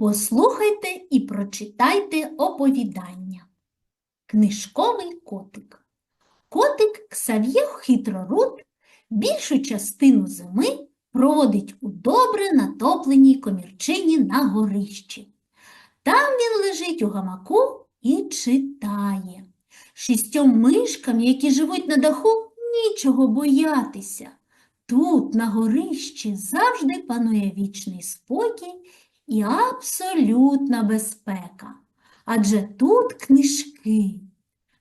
Послухайте і прочитайте оповідання. Книжковий котик. Котик Ксав'є Хитрорут більшу частину зими проводить у добре натопленій комірчині на горищі. Там він лежить у гамаку і читає. Шістьом мишкам, які живуть на даху, нічого боятися. Тут, на горищі, завжди панує вічний спокій і абсолютна безпека. Адже тут книжки.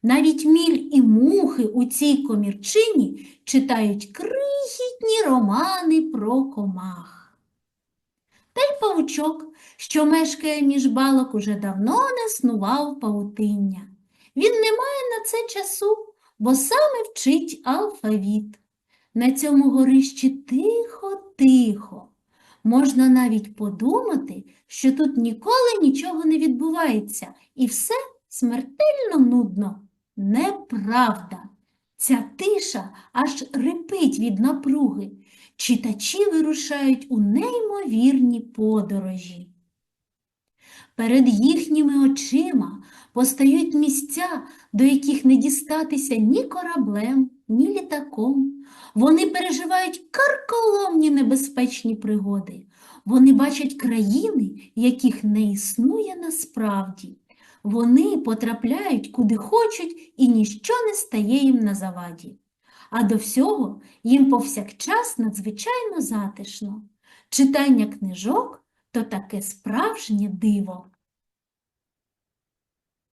Навіть міль і мухи у цій комірчині читають крихітні романи про комах. Та й павучок, що мешкає між балок, уже давно не снував павутиння. Він не має на це часу, бо саме вчить алфавіт. На цьому горищі тихо-тихо. Можна навіть подумати, що тут ніколи нічого не відбувається, і все смертельно нудно. Неправда. Ця тиша аж рипить від напруги. Читачі вирушають у неймовірні подорожі. Перед їхніми очима постають місця, до яких не дістатися ні кораблем, ні літаком. Вони переживають карколомні небезпечні пригоди. Вони бачать країни, яких не існує насправді. Вони потрапляють куди хочуть і ніщо не стає їм на заваді. А до всього їм повсякчас надзвичайно затишно. Читання книжок то таке справжнє диво.